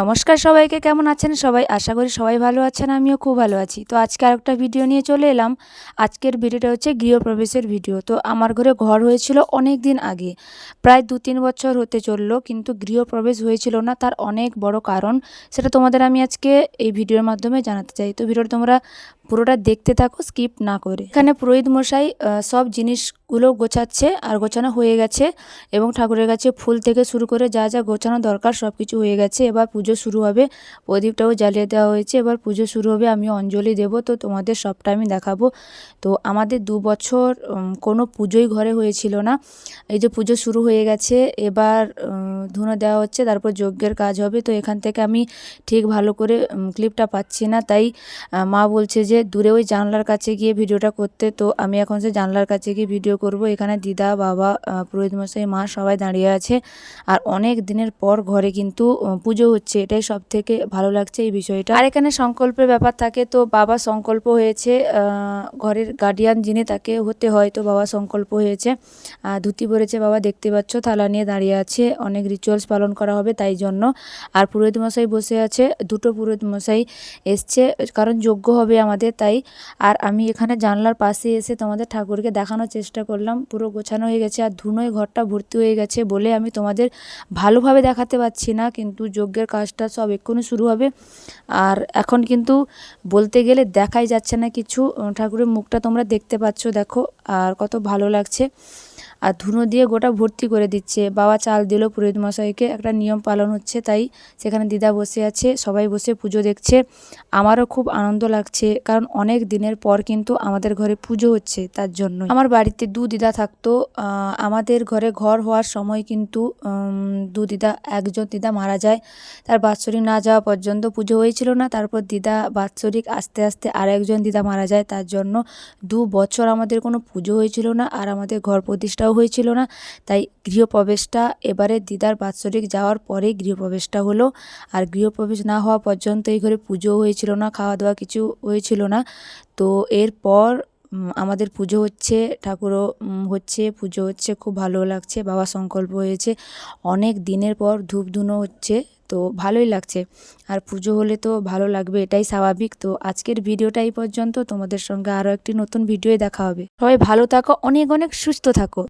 নমস্কার সবাইকে, কেমন আছেন সবাই? আশা করি সবাই ভালো আছেন, আমিও খুব ভালো আছি। তো আজকে আরেকটা ভিডিও নিয়ে চলে এলাম। আজকের ভিডিওটা হচ্ছে গৃহপ্রবেশের ভিডিও। তো আমার ঘরে ঘর হয়েছিল অনেক দিন আগে। প্রায় দু তিন বছর হতে চলল, কিন্তু গৃহপ্রবেশ হয়েছিল না। তার অনেক বড় কারণ, সেটা তোমাদের আমি আজকে এই ভিডিওর মাধ্যমে জানাতে চাই। তো ভিডিওটা তোমরা পুরোটা দেখতে থাকো, স্কিপ না করে। এখানে পুরোহিত মশাই সব জিনিসগুলো গোছাচ্ছে আর গোছানো হয়ে গেছে এবং ঠাকুরের কাছে ফুল থেকে শুরু করে যা যা গোছানো দরকার সব কিছু হয়ে গেছে। এবার পুজো শুরু হবে। প্রদীপটাও জ্বালিয়ে দেওয়া হয়েছে। এবার পুজো শুরু হবে আমি অঞ্জলি দেব। তো তোমাদের সবটা আমি দেখাবো। তো আমাদের দু বছর কোনো পুজোই ঘরে হয়েছিল না। এই যে পুজো শুরু হয়ে গেছে, এবার ধুনো দেওয়া হচ্ছে, তারপর যজ্ঞের কাজ হবে। তো এখান থেকে আমি ঠিক ভালো করে ক্লিপটা পাচ্ছি না। তাই মা বলছে যে, দূরে ওই জানলার কাছে গিয়ে ভিডিওটা করতে। তো আমি এখন সে জানলার কাছে গিয়ে ভিডিও করব, এখানে দিদা, বাবা পুরোহিত মশাই, মা সবাই দাঁড়িয়ে আছে। আর অনেক দিনের পর ঘরে কিন্তু পুজো হচ্ছে। এটাই সব থেকে ভালো লাগছে এই বিষয়টা। আর এখানে সংকল্পের ব্যাপার থাকে। তো বাবা সংকল্প হয়েছে ঘরের গার্ডিয়ান যিনি তাকে হতে হয়, তো বাবা সংকল্প হয়েছে। ধুতি পরেছে বাবা, দেখতে পাচ্ছ, থালা নিয়ে দাঁড়িয়ে আছে। অনেক রিচুয়ালস পালন করা হবে তাই জন্য। আর পুরোহিত মশাই বসে আছে, দুটো পুরোহিত মশাই এসছে, কারণ যোগ্য হবে আমাদের তাই। আর আমি এখানে জানলার পাশে এসে তোমাদের ঠাকুরকে দেখানোর চেষ্টা করলাম, পুরো গোছানো হয়ে গেছে আর ধুনোয় ঘরটা ভর্তি হয়ে গেছে বলে আমি তোমাদের ভালোভাবে দেখাতে পারছি না, কিন্তু যজ্ঞের কাজটা সব এক্ষুনি শুরু হবে। আর এখন কিন্তু বলতে গেলে দেখাই যাচ্ছে না কিছু ঠাকুরের মুখটা তোমরা দেখতে পাচ্ছ, দেখো, আর কত ভালো লাগছে। আর ধুনো দিয়ে গোটা ভর্তি করে দিচ্ছে, বাবা চাল দিল পুরোহিত মশাইকে একটা নিয়ম পালন হচ্ছে, তাই সেখানে দিদা বসে আছে, সবাই বসে পুজো দেখছে। আমারও খুব আনন্দ লাগছে, কারণ অনেক দিনের পর কিন্তু আমাদের ঘরে পুজো হচ্ছে তার জন্য আমার বাড়িতে দু দিদা থাকতো আমাদের ঘরে ঘর হওয়ার সময় কিন্তু দু দিদা, একজন দিদা মারা যায়। তার বাৎসরিক না যাওয়া পর্যন্ত পুজো হয়েছিল না, তারপর দিদা বাৎসরিক আস্তে আস্তে আর একজন দিদা মারা যায় তার জন্য। দু বছর আমাদের কোনো পুজো হয়েছিল না, আর আমাদের ঘর প্রতিষ্ঠাও হয়েছিল না, তাই গৃহপ্রবেশটা এবারে দিদার বাৎসরিক যাওয়ার পরেই গৃহপ্রবেশটা হলো। আর গৃহপ্রবেশ না হওয়া পর্যন্ত এই ঘরে পুজো হয়েছিল না খাওয়া দাওয়া কিছু হয়েছিল না। তো এরপর আমাদের পুজো হচ্ছে, ঠাকুরও হচ্ছে, পুজো হচ্ছে, খুব ভালো লাগছে, বাবা সংকল্প হয়েছে। অনেক দিনের পর ধূপ ধুনো হচ্ছে, তো ভালোই লাগছে। আর পুজো হলে তো ভালো লাগবে, এটাই স্বাভাবিক। তো আজকের ভিডিওটা এই পর্যন্ত, তোমাদের সঙ্গে আরও একটি নতুন ভিডিওয়ে দেখা হবে। সবাই ভালো থাকো, অনেক অনেক সুস্থ থাকো।